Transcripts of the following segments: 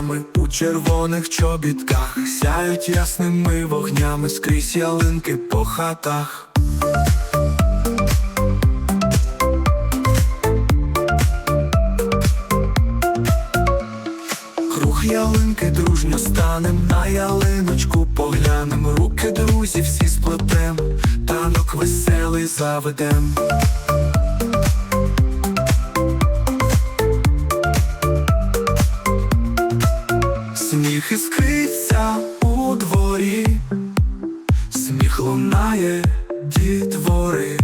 дітями у червоних чобітках, сяють ясними вогнями скрізь ялинки по хатах. Круг ялинки дружньо станем, на ялиночку поглянем, руки друзі всі сплетем, танок веселий заведем. Сміх іскриться у дворі, сміх лунає дітвори.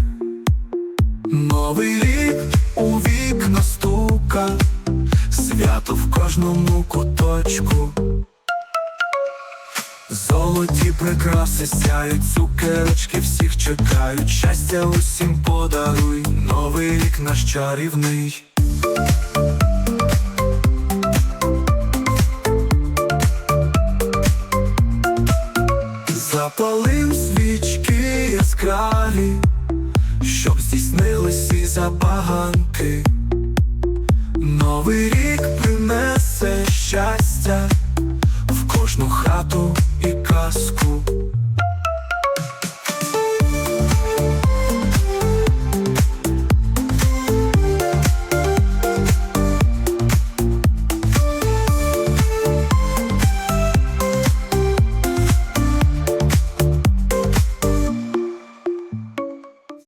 Новий рік у вікна стука, свято в кожному куточку. Золоті прикраси сяють, цукерочки всіх чекають, щастя усім подаруй, новий рік наш чарівний. Запалив свічки яскраві, щоб здійснились і забаганки. Новий рік принесе щастя в кожну хату і казку.